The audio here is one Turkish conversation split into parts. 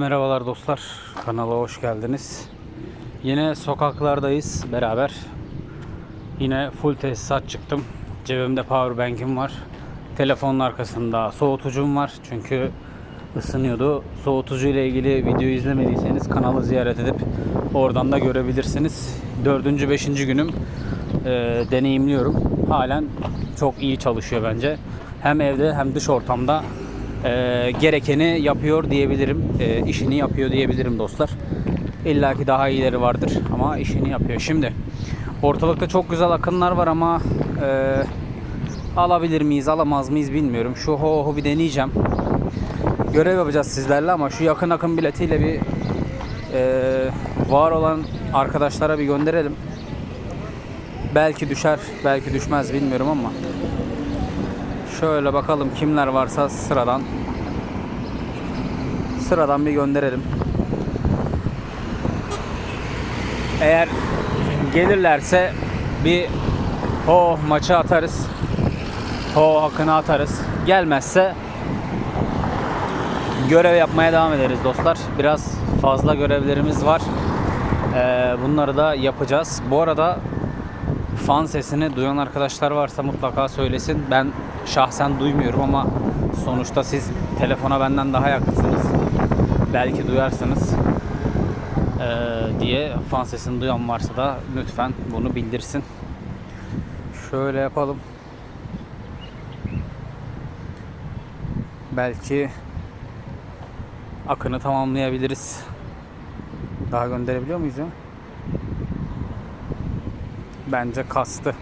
Merhabalar dostlar, kanala hoş geldiniz. Yine sokaklardayız beraber. Yine full tesisat çıktım. Cebimde power bank'im var. Telefonun arkasında soğutucum var. Çünkü ısınıyordu. Soğutucu ile ilgili video izlemediyseniz kanalı ziyaret edip oradan da görebilirsiniz. Dördüncü, beşinci günüm e, deneyimliyorum. Halen çok iyi çalışıyor bence. Hem evde hem dış ortamda e, gerekeni yapıyor diyebilirim. E, işini yapıyor diyebilirim dostlar. İlla ki daha iyileri vardır ama işini yapıyor. Şimdi ortalıkta çok güzel akınlar var ama e, alabilir miyiz alamaz mıyız bilmiyorum. Şu ho ho bir deneyeceğim. Görev yapacağız sizlerle ama şu yakın akım biletiyle bir e, var olan arkadaşlara bir gönderelim. Belki düşer, belki düşmez bilmiyorum ama Şöyle bakalım kimler varsa sıradan sıradan bir gönderelim. Eğer gelirlerse bir ho maçı atarız. Ho hakkını atarız. Gelmezse görev yapmaya devam ederiz dostlar. Biraz fazla görevlerimiz var. Ee, bunları da yapacağız. Bu arada fan sesini duyan arkadaşlar varsa mutlaka söylesin. Ben şahsen duymuyorum ama sonuçta siz telefona benden daha yakınsınız. Belki duyarsınız ee, diye fan sesini duyan varsa da lütfen bunu bildirsin. Şöyle yapalım. Belki akını tamamlayabiliriz. Daha gönderebiliyor muyuz ya? Bence kastı.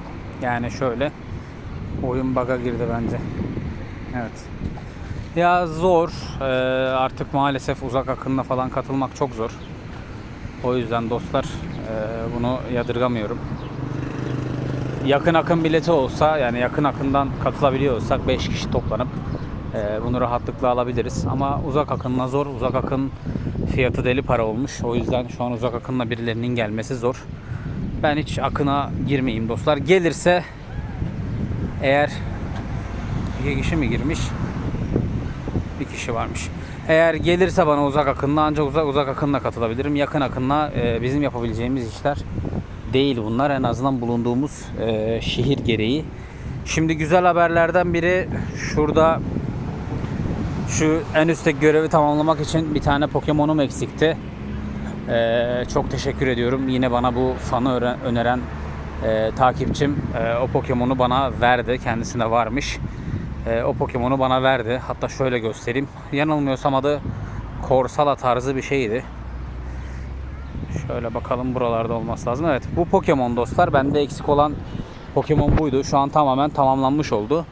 Yani şöyle oyun baga girdi bence. Evet. Ya zor. Ee, artık maalesef uzak akınla falan katılmak çok zor. O yüzden dostlar e, bunu yadırgamıyorum. Yakın akın bileti olsa yani yakın akından katılabiliyor olsak 5 kişi toplanıp e, bunu rahatlıkla alabiliriz. Ama uzak akınla zor. Uzak akın fiyatı deli para olmuş. O yüzden şu an uzak akınla birilerinin gelmesi zor. Ben hiç akına girmeyeyim dostlar. Gelirse eğer iki kişi mi girmiş? Bir kişi varmış. Eğer gelirse bana uzak akınla ancak uzak uzak akınla katılabilirim. Yakın akınla e, bizim yapabileceğimiz işler değil bunlar. En azından bulunduğumuz e, şehir gereği. Şimdi güzel haberlerden biri şurada şu en üstteki görevi tamamlamak için bir tane Pokemon'um eksikti. Ee, çok teşekkür ediyorum. Yine bana bu fanı öneren e, takipçim e, o Pokemon'u bana verdi. Kendisinde varmış. E, o Pokemon'u bana verdi. Hatta şöyle göstereyim. Yanılmıyorsam adı Korsala tarzı bir şeydi. Şöyle bakalım buralarda olması lazım. Evet bu Pokemon dostlar. Bende eksik olan Pokemon buydu. Şu an tamamen tamamlanmış oldu.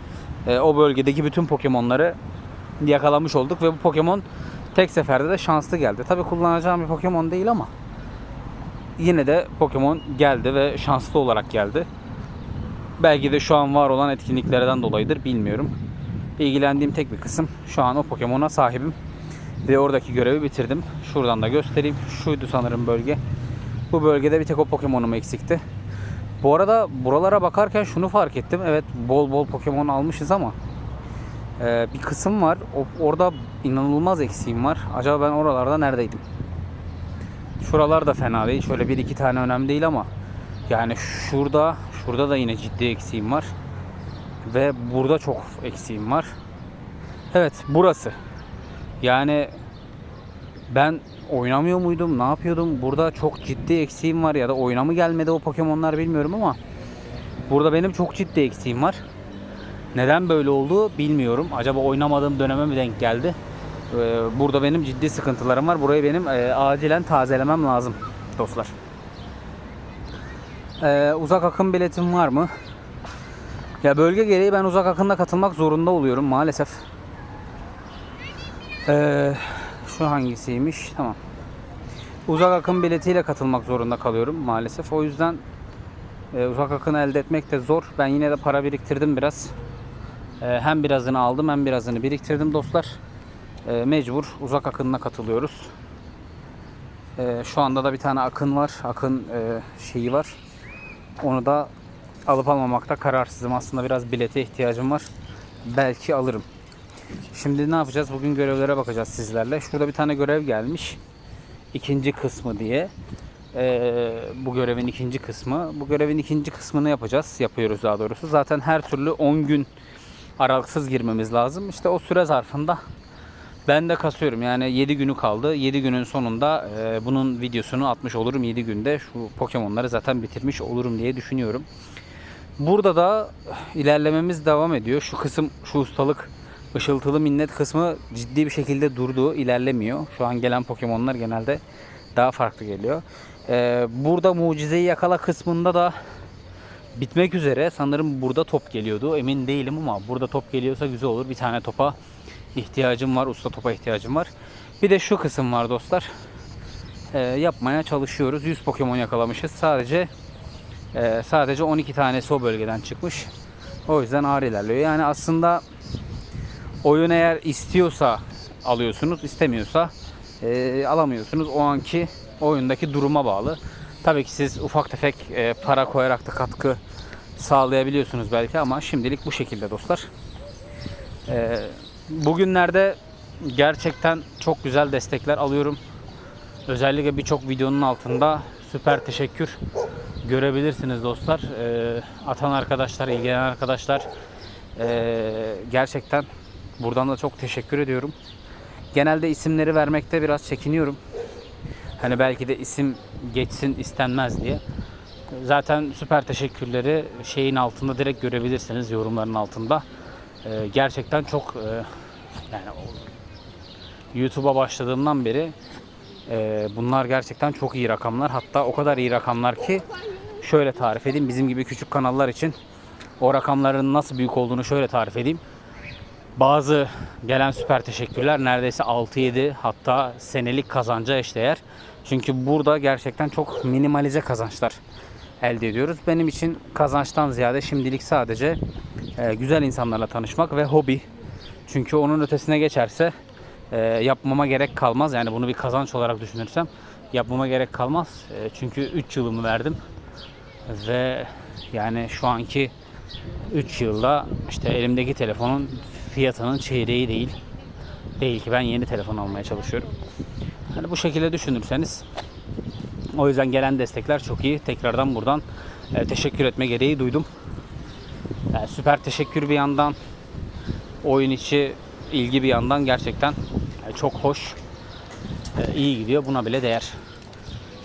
E, o bölgedeki bütün Pokemon'ları yakalamış olduk ve bu Pokemon tek seferde de şanslı geldi. Tabi kullanacağım bir Pokemon değil ama yine de Pokemon geldi ve şanslı olarak geldi. Belki de şu an var olan etkinliklerden dolayıdır bilmiyorum. İlgilendiğim tek bir kısım şu an o Pokemon'a sahibim. Ve oradaki görevi bitirdim. Şuradan da göstereyim. Şuydu sanırım bölge. Bu bölgede bir tek o Pokemon'um eksikti. Bu arada buralara bakarken şunu fark ettim. Evet bol bol Pokemon almışız ama ee, bir kısım var. O, orada inanılmaz eksiğim var. Acaba ben oralarda neredeydim? Şuralar da fena değil. Şöyle bir iki tane önemli değil ama yani şurada şurada da yine ciddi eksiğim var. Ve burada çok eksiğim var. Evet burası. Yani ben oynamıyor muydum? Ne yapıyordum? Burada çok ciddi eksiğim var ya da oyuna mı gelmedi o Pokemon'lar bilmiyorum ama burada benim çok ciddi eksiğim var. Neden böyle oldu bilmiyorum. Acaba oynamadığım döneme mi denk geldi? Ee, burada benim ciddi sıkıntılarım var. Burayı benim e, acilen tazelemem lazım dostlar. Ee, uzak akım biletim var mı? Ya bölge gereği ben uzak akımda katılmak zorunda oluyorum maalesef. Ee, şu hangisiymiş? Tamam. Uzak akım biletiyle katılmak zorunda kalıyorum maalesef. O yüzden e, uzak akını elde etmek de zor. Ben yine de para biriktirdim biraz. Ee, hem birazını aldım hem birazını biriktirdim dostlar. Ee, mecbur uzak akınına katılıyoruz. Ee, şu anda da bir tane akın var. Akın e, şeyi var. Onu da alıp almamakta kararsızım. Aslında biraz bilete ihtiyacım var. Belki alırım. Şimdi ne yapacağız? Bugün görevlere bakacağız sizlerle. Şurada bir tane görev gelmiş. İkinci kısmı diye. Ee, bu görevin ikinci kısmı. Bu görevin ikinci kısmını yapacağız. Yapıyoruz daha doğrusu. Zaten her türlü 10 gün aralıksız girmemiz lazım. İşte o süre zarfında ben de kasıyorum. Yani 7 günü kaldı. 7 günün sonunda e, bunun videosunu atmış olurum 7 günde. Şu Pokemon'ları zaten bitirmiş olurum diye düşünüyorum. Burada da ilerlememiz devam ediyor. Şu kısım, şu ustalık ışıltılı minnet kısmı ciddi bir şekilde durdu, ilerlemiyor. Şu an gelen Pokemon'lar genelde daha farklı geliyor. Ee, burada mucizeyi yakala kısmında da bitmek üzere. Sanırım burada top geliyordu. Emin değilim ama burada top geliyorsa güzel olur. Bir tane topa ihtiyacım var. Usta topa ihtiyacım var. Bir de şu kısım var dostlar. Ee, yapmaya çalışıyoruz. 100 Pokemon yakalamışız. Sadece ee, sadece 12 tanesi o bölgeden çıkmış. O yüzden ağır ilerliyor. Yani aslında oyun eğer istiyorsa alıyorsunuz, istemiyorsa e, alamıyorsunuz. O anki oyundaki duruma bağlı. Tabii ki siz ufak tefek e, para koyarak da katkı sağlayabiliyorsunuz belki ama şimdilik bu şekilde dostlar. E, bugünlerde gerçekten çok güzel destekler alıyorum. Özellikle birçok videonun altında süper teşekkür görebilirsiniz dostlar. Ee, atan arkadaşlar, ilgilenen arkadaşlar ee, gerçekten buradan da çok teşekkür ediyorum. Genelde isimleri vermekte biraz çekiniyorum. Hani belki de isim geçsin istenmez diye. Zaten süper teşekkürleri şeyin altında direkt görebilirsiniz yorumların altında. Ee, gerçekten çok e, yani YouTube'a başladığımdan beri ee, bunlar gerçekten çok iyi rakamlar. Hatta o kadar iyi rakamlar ki şöyle tarif edeyim. Bizim gibi küçük kanallar için o rakamların nasıl büyük olduğunu şöyle tarif edeyim. Bazı gelen süper teşekkürler neredeyse 6-7 hatta senelik kazanca eşdeğer. Çünkü burada gerçekten çok minimalize kazançlar elde ediyoruz. Benim için kazançtan ziyade şimdilik sadece e, güzel insanlarla tanışmak ve hobi. Çünkü onun ötesine geçerse e, yapmama gerek kalmaz. Yani bunu bir kazanç olarak düşünürsem yapmama gerek kalmaz. E, çünkü 3 yılımı verdim. Ve yani şu anki 3 yılda işte elimdeki telefonun fiyatının çeyreği değil. Değil ki ben yeni telefon almaya çalışıyorum. Hani bu şekilde düşünürseniz o yüzden gelen destekler çok iyi. Tekrardan buradan e, teşekkür etme gereği duydum. Yani süper teşekkür bir yandan oyun içi ilgi bir yandan gerçekten e, çok hoş. e, iyi gidiyor. Buna bile değer.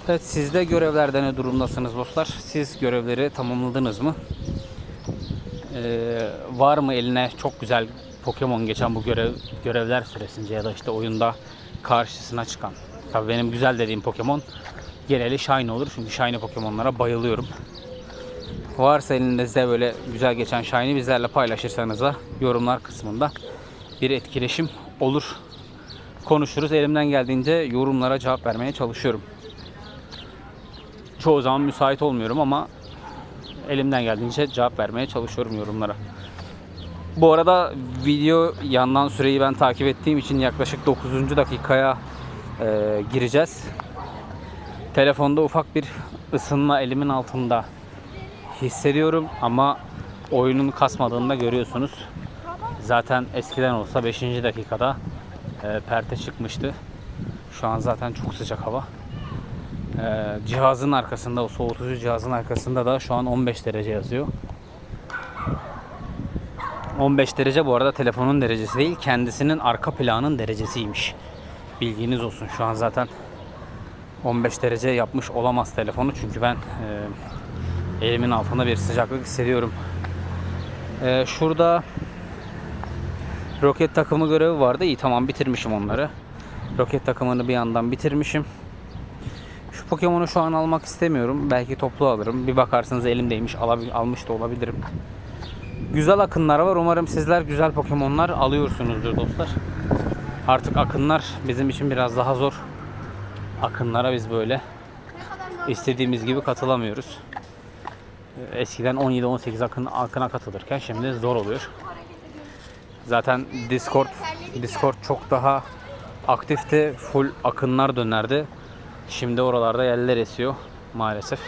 Evet siz de görevlerde ne durumdasınız dostlar? Siz görevleri tamamladınız mı? Ee, var mı eline çok güzel Pokemon geçen bu görev görevler süresince ya da işte oyunda karşısına çıkan. Tabii benim güzel dediğim Pokemon geneli Shiny olur. Çünkü Shiny Pokemon'lara bayılıyorum. Varsa elinizde böyle güzel geçen Shiny bizlerle paylaşırsanız da yorumlar kısmında bir etkileşim olur. Konuşuruz. Elimden geldiğince yorumlara cevap vermeye çalışıyorum. Çoğu zaman müsait olmuyorum ama elimden geldiğince cevap vermeye çalışıyorum yorumlara. Bu arada video yandan süreyi ben takip ettiğim için yaklaşık 9. dakikaya e, gireceğiz. Telefonda ufak bir ısınma elimin altında hissediyorum ama oyunun kasmadığını da görüyorsunuz. Zaten eskiden olsa 5. dakikada e, perte çıkmıştı. Şu an zaten çok sıcak hava. E, cihazın arkasında, o soğutucu cihazın arkasında da şu an 15 derece yazıyor. 15 derece bu arada telefonun derecesi değil, kendisinin arka planın derecesiymiş. Bilginiz olsun. Şu an zaten 15 derece yapmış olamaz telefonu çünkü ben e, elimin altında bir sıcaklık hissediyorum. E, şurada roket takımı görevi vardı. İyi tamam bitirmişim onları. Roket takımını bir yandan bitirmişim. Şu Pokemon'u şu an almak istemiyorum. Belki toplu alırım. Bir bakarsınız elimdeymiş. Almış da olabilirim. Güzel akınlar var. Umarım sizler güzel Pokemon'lar alıyorsunuzdur dostlar. Artık akınlar bizim için biraz daha zor. Akınlara biz böyle istediğimiz gibi katılamıyoruz. Eskiden 17-18 akın, akına katılırken şimdi zor oluyor. Zaten Discord Discord çok daha aktifti. Full akınlar dönerdi. Şimdi oralarda yerler esiyor maalesef.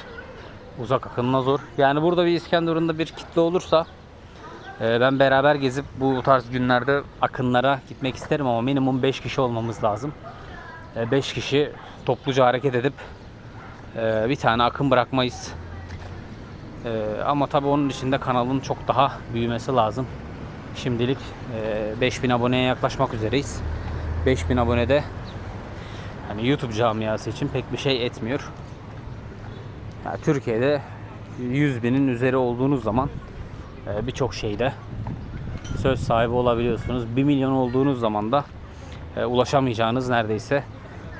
Uzak akınla zor. Yani burada bir İskenderun'da bir kitle olursa Ee, ben beraber gezip bu tarz günlerde akınlara gitmek isterim ama minimum 5 kişi olmamız lazım. 5 kişi topluca hareket edip e, bir tane akım bırakmayız. E, ama tabii onun içinde kanalın çok daha büyümesi lazım. Şimdilik e, 5000 aboneye yaklaşmak üzereyiz. 5000 abonede hani YouTube camiası için pek bir şey etmiyor. Ya Türkiye'de 100 binin üzeri olduğunuz zaman e, birçok şeyde söz sahibi olabiliyorsunuz. 1 milyon olduğunuz zaman da e, ulaşamayacağınız neredeyse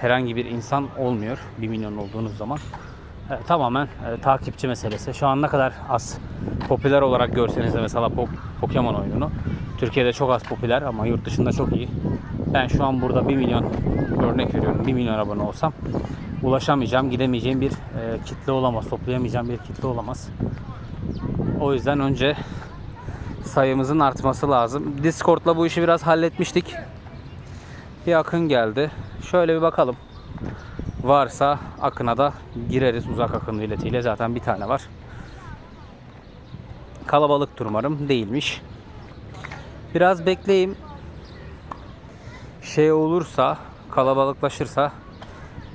herhangi bir insan olmuyor 1 milyon olduğunuz zaman. E, tamamen e, takipçi meselesi. Şu an ne kadar az popüler olarak görseniz de mesela po- Pokemon oyununu Türkiye'de çok az popüler ama yurt dışında çok iyi. Ben şu an burada 1 milyon örnek veriyorum 1 milyon abone olsam ulaşamayacağım, gidemeyeceğim bir e, kitle olamaz, toplayamayacağım bir kitle olamaz. O yüzden önce sayımızın artması lazım. Discord'la bu işi biraz halletmiştik. Bir akın geldi. Şöyle bir bakalım. Varsa akına da gireriz uzak akın biletiyle. Zaten bir tane var. Kalabalıktır umarım. Değilmiş. Biraz bekleyeyim. Şey olursa, kalabalıklaşırsa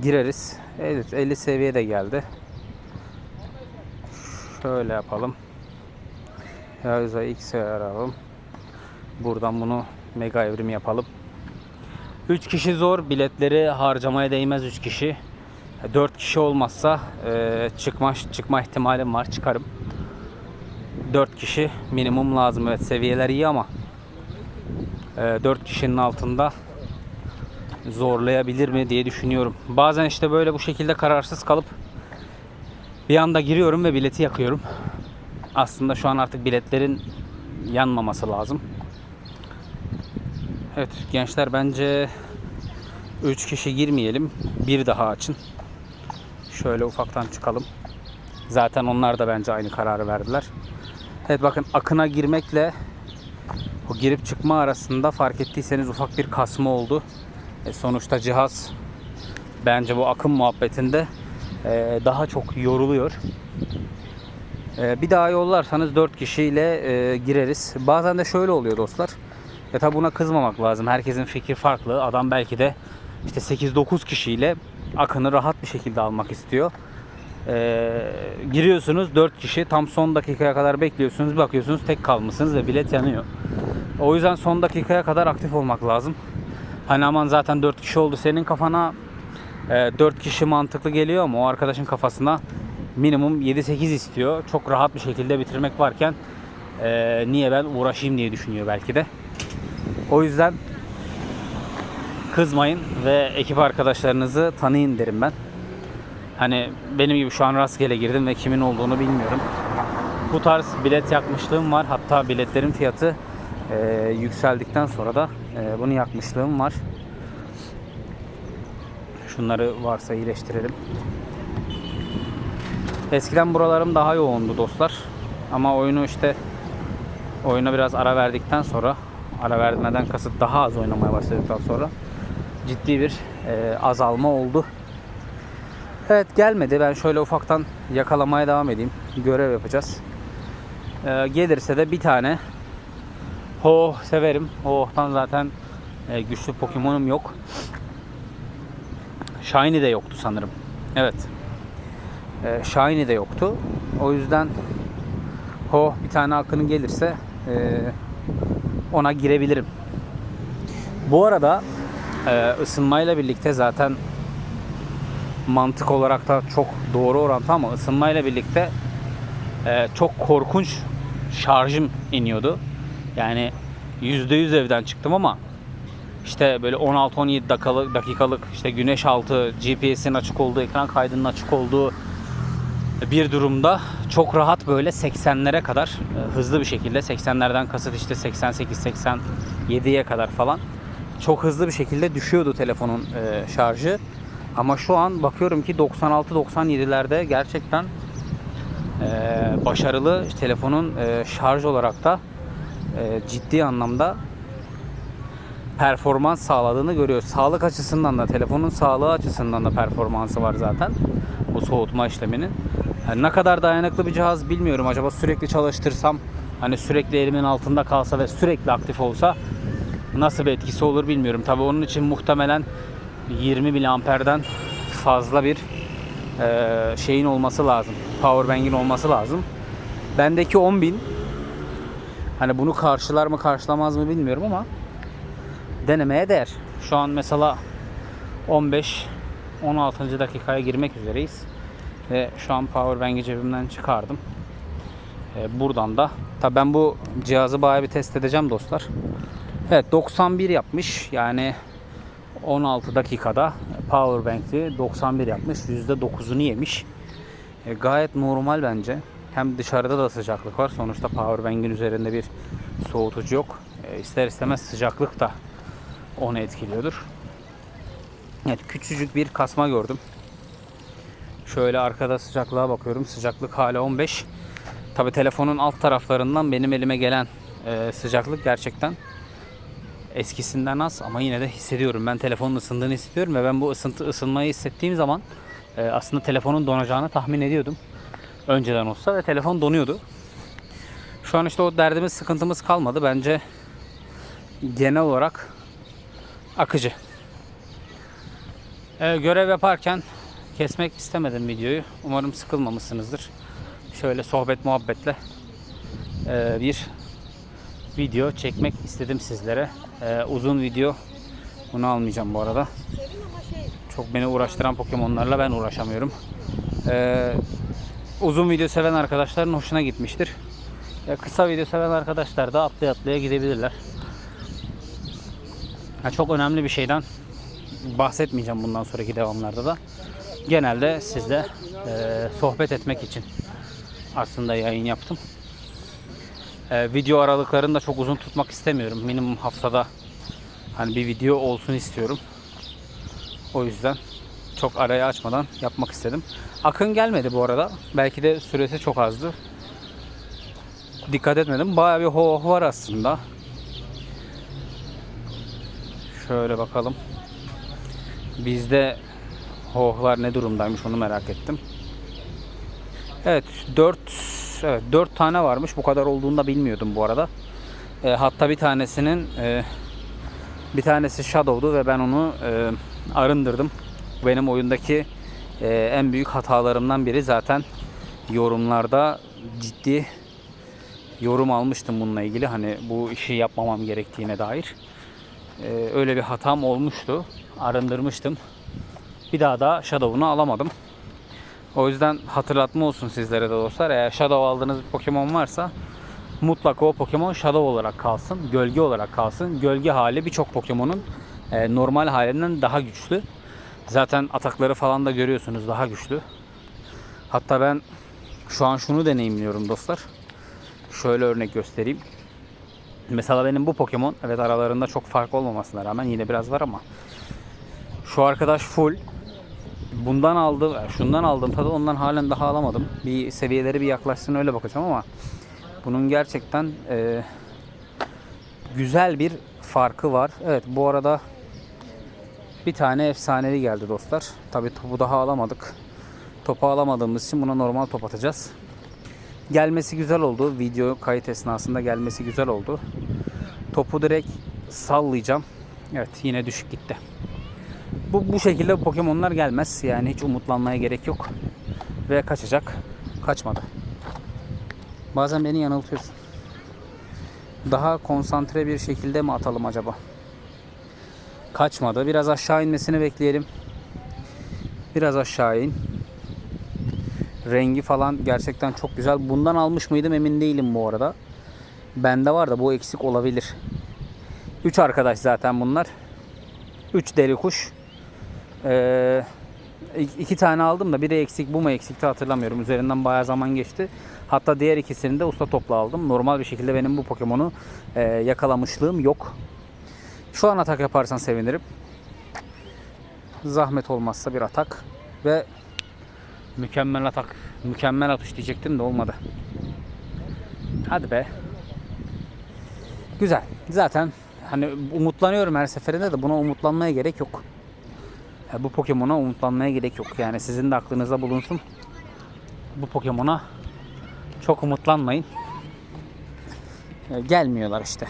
gireriz. Evet 50 seviye de geldi. Şöyle yapalım. Yaza X'e aralım. Buradan bunu mega evrim yapalım. 3 kişi zor. Biletleri harcamaya değmez 3 kişi. 4 kişi olmazsa e, çıkma çıkma ihtimalim var. Çıkarım. 4 kişi minimum lazım. Evet seviyeler iyi ama e, 4 kişinin altında zorlayabilir mi diye düşünüyorum. Bazen işte böyle bu şekilde kararsız kalıp bir anda giriyorum ve bileti yakıyorum. Aslında şu an artık biletlerin yanmaması lazım. Evet gençler bence 3 kişi girmeyelim. Bir daha açın. Şöyle ufaktan çıkalım. Zaten onlar da bence aynı kararı verdiler. Evet bakın akına girmekle o girip çıkma arasında fark ettiyseniz ufak bir kasma oldu. E, sonuçta cihaz bence bu akım muhabbetinde e, daha çok yoruluyor. E, bir daha yollarsanız 4 kişiyle e, gireriz. Bazen de şöyle oluyor dostlar. Ya tabi buna kızmamak lazım. Herkesin fikri farklı. Adam belki de işte 8-9 kişiyle akını rahat bir şekilde almak istiyor. Ee, giriyorsunuz 4 kişi tam son dakikaya kadar bekliyorsunuz. Bakıyorsunuz tek kalmışsınız ve bilet yanıyor. O yüzden son dakikaya kadar aktif olmak lazım. Hani aman zaten 4 kişi oldu. Senin kafana e, 4 kişi mantıklı geliyor ama o arkadaşın kafasına minimum 7-8 istiyor. Çok rahat bir şekilde bitirmek varken e, niye ben uğraşayım diye düşünüyor belki de. O yüzden kızmayın ve ekip arkadaşlarınızı tanıyın derim ben. Hani benim gibi şu an rastgele girdim ve kimin olduğunu bilmiyorum. Bu tarz bilet yakmışlığım var. Hatta biletlerin fiyatı e, yükseldikten sonra da e, bunu yakmışlığım var. Şunları varsa iyileştirelim. Eskiden buralarım daha yoğundu dostlar. Ama oyunu işte oyuna biraz ara verdikten sonra ara vermeden kasıt daha az oynamaya başladıktan sonra ciddi bir e, azalma oldu. Evet gelmedi. Ben şöyle ufaktan yakalamaya devam edeyim. Görev yapacağız. E, gelirse de bir tane Ho severim. Ho'dan zaten e, güçlü Pokemon'um yok. Shiny de yoktu sanırım. Evet. E, Shiny de yoktu. O yüzden Ho bir tane akının gelirse e, ona girebilirim. Bu arada e, ısınmayla birlikte zaten mantık olarak da çok doğru orantı ama ısınmayla birlikte e, çok korkunç şarjım iniyordu. Yani %100 evden çıktım ama işte böyle 16-17 dakikalık, dakikalık işte güneş altı GPS'in açık olduğu, ekran kaydının açık olduğu bir durumda çok rahat böyle 80'lere kadar e, hızlı bir şekilde 80'lerden kasıt işte 88 87'ye kadar falan çok hızlı bir şekilde düşüyordu telefonun e, şarjı. Ama şu an bakıyorum ki 96-97'lerde gerçekten e, başarılı telefonun e, şarj olarak da ciddi anlamda performans sağladığını görüyoruz. Sağlık açısından da telefonun sağlığı açısından da performansı var zaten bu soğutma işleminin. Yani ne kadar dayanıklı bir cihaz bilmiyorum. Acaba sürekli çalıştırsam hani sürekli elimin altında kalsa ve sürekli aktif olsa nasıl bir etkisi olur bilmiyorum. Tabii onun için muhtemelen 20 miliamperden fazla bir e, şeyin olması lazım. Powerbank'in olması lazım. Bendeki 10.000 hani bunu karşılar mı karşılamaz mı bilmiyorum ama denemeye değer. Şu an mesela 15 16. dakikaya girmek üzereyiz. Ve şu an powerbank'i cebimden çıkardım. E, buradan da tabi ben bu cihazı bayağı bir test edeceğim dostlar. Evet 91 yapmış. Yani 16 dakikada powerbank'li 91 yapmış. %9'unu yemiş. E, gayet normal bence. Hem dışarıda da sıcaklık var. Sonuçta powerbank'in üzerinde bir soğutucu yok. E, ister istemez sıcaklık da onu etkiliyordur. Evet küçücük bir kasma gördüm. Şöyle arkada sıcaklığa bakıyorum. Sıcaklık hala 15. Tabi telefonun alt taraflarından benim elime gelen e, sıcaklık gerçekten eskisinden az ama yine de hissediyorum. Ben telefonun ısındığını hissediyorum ve ben bu ısıntı ısınmayı hissettiğim zaman e, aslında telefonun donacağını tahmin ediyordum. Önceden olsa ve telefon donuyordu. Şu an işte o derdimiz sıkıntımız kalmadı. Bence genel olarak akıcı. Ee, görev yaparken kesmek istemedim videoyu. Umarım sıkılmamışsınızdır. Şöyle sohbet muhabbetle e, bir video çekmek istedim sizlere. Ee, uzun video bunu almayacağım bu arada. Çok beni uğraştıran Pokemon'larla ben uğraşamıyorum. Ee, uzun video seven arkadaşların hoşuna gitmiştir. Ee, kısa video seven arkadaşlar da atlaya atlaya gidebilirler. Ha, çok önemli bir şeyden bahsetmeyeceğim bundan sonraki devamlarda da. Genelde sizle e, sohbet etmek için aslında yayın yaptım. E, video aralıklarını da çok uzun tutmak istemiyorum. Minimum haftada hani bir video olsun istiyorum. O yüzden çok araya açmadan yapmak istedim. Akın gelmedi bu arada. Belki de süresi çok azdı. Dikkat etmedim. Bayağı bir ho ho var aslında. Şöyle bakalım. Bizde hohlar ne durumdaymış onu merak ettim. Evet 4 evet 4 tane varmış. Bu kadar olduğunu da bilmiyordum bu arada. E, hatta bir tanesinin e, bir tanesi Shadow'du ve ben onu e, arındırdım. Benim oyundaki e, en büyük hatalarımdan biri zaten yorumlarda ciddi yorum almıştım bununla ilgili. Hani bu işi yapmamam gerektiğine dair. E, öyle bir hatam olmuştu. Arındırmıştım. Bir daha da Shadow'unu alamadım. O yüzden hatırlatma olsun sizlere de dostlar. Eğer Shadow aldığınız bir Pokemon varsa mutlaka o Pokemon Shadow olarak kalsın. Gölge olarak kalsın. Gölge hali birçok Pokemon'un e, normal halinden daha güçlü. Zaten atakları falan da görüyorsunuz daha güçlü. Hatta ben şu an şunu deneyimliyorum dostlar. Şöyle örnek göstereyim. Mesela benim bu Pokemon evet aralarında çok fark olmamasına rağmen yine biraz var ama şu arkadaş full bundan aldım, şundan aldım tadı ondan halen daha alamadım. Bir seviyeleri bir yaklaşsın öyle bakacağım ama bunun gerçekten e, güzel bir farkı var. Evet bu arada bir tane efsanevi geldi dostlar. Tabi topu daha alamadık. Topu alamadığımız için buna normal top atacağız. Gelmesi güzel oldu. Video kayıt esnasında gelmesi güzel oldu. Topu direkt sallayacağım. Evet yine düşük gitti. Bu, bu şekilde Pokemon'lar gelmez. Yani hiç umutlanmaya gerek yok. Ve kaçacak. Kaçmadı. Bazen beni yanıltıyorsun. Daha konsantre bir şekilde mi atalım acaba? Kaçmadı. Biraz aşağı inmesini bekleyelim. Biraz aşağı in. Rengi falan gerçekten çok güzel. Bundan almış mıydım emin değilim bu arada. Bende var da bu eksik olabilir. 3 arkadaş zaten bunlar. 3 deri kuş. Ee, iki tane aldım da biri eksik bu mu eksikti hatırlamıyorum. Üzerinden bayağı zaman geçti. Hatta diğer ikisini de usta topla aldım. Normal bir şekilde benim bu Pokemon'u e, yakalamışlığım yok. Şu an atak yaparsan sevinirim. Zahmet olmazsa bir atak ve mükemmel atak. Mükemmel atış diyecektim de olmadı. Hadi be. Güzel. Zaten hani umutlanıyorum her seferinde de buna umutlanmaya gerek yok. Bu Pokemon'a umutlanmaya gerek yok. Yani sizin de aklınızda bulunsun. Bu Pokemon'a çok umutlanmayın. Gelmiyorlar işte.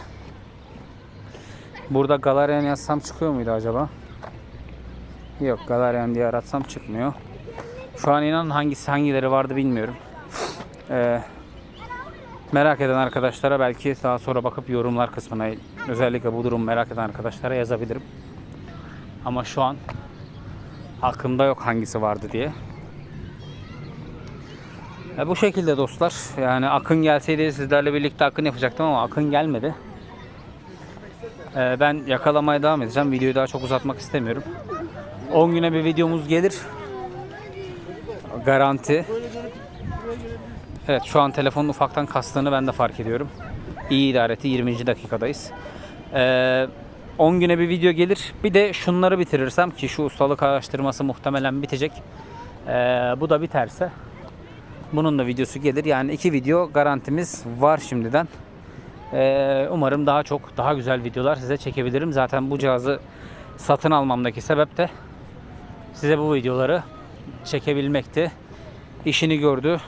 Burada Galarian yazsam çıkıyor muydu acaba? Yok Galarian diye aratsam çıkmıyor. Şu an inan hangisi hangileri vardı bilmiyorum. Ee, merak eden arkadaşlara belki daha sonra bakıp yorumlar kısmına özellikle bu durum merak eden arkadaşlara yazabilirim. Ama şu an aklımda yok hangisi vardı diye. E, bu şekilde dostlar. Yani Akın gelseydi sizlerle birlikte Akın yapacaktım ama Akın gelmedi. E, ben yakalamaya devam edeceğim. Videoyu daha çok uzatmak istemiyorum. 10 güne bir videomuz gelir. Garanti. Evet şu an telefonun ufaktan kastığını ben de fark ediyorum. İyi idare etti. 20. dakikadayız. Ee, 10 güne bir video gelir. Bir de şunları bitirirsem ki şu ustalık araştırması muhtemelen bitecek. Ee, bu da biterse bunun da videosu gelir. Yani iki video garantimiz var şimdiden. Ee, umarım daha çok daha güzel videolar size çekebilirim. Zaten bu cihazı satın almamdaki sebep de size bu videoları çekebilmekti. İşini gördü.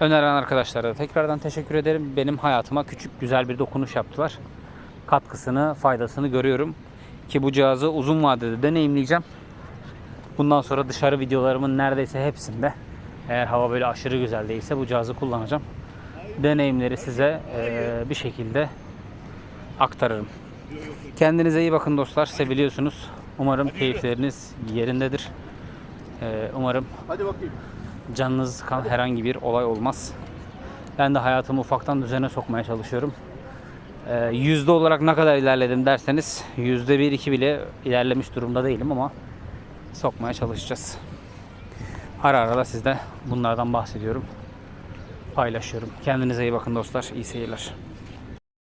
Öneren arkadaşlara da tekrardan teşekkür ederim. Benim hayatıma küçük güzel bir dokunuş yaptılar. Katkısını, faydasını görüyorum. Ki bu cihazı uzun vadede deneyimleyeceğim. Bundan sonra dışarı videolarımın neredeyse hepsinde eğer hava böyle aşırı güzel değilse bu cihazı kullanacağım. Deneyimleri size eee, bir şekilde aktarırım. Kendinize iyi bakın dostlar. Seviliyorsunuz. Umarım keyifleriniz yerindedir. Eee, umarım canınız sıkan herhangi bir olay olmaz. Ben de hayatımı ufaktan düzene sokmaya çalışıyorum. Ee, yüzde olarak ne kadar ilerledim derseniz yüzde bir iki bile ilerlemiş durumda değilim ama sokmaya çalışacağız. Ara ara da sizde bunlardan bahsediyorum. Paylaşıyorum. Kendinize iyi bakın dostlar. İyi seyirler.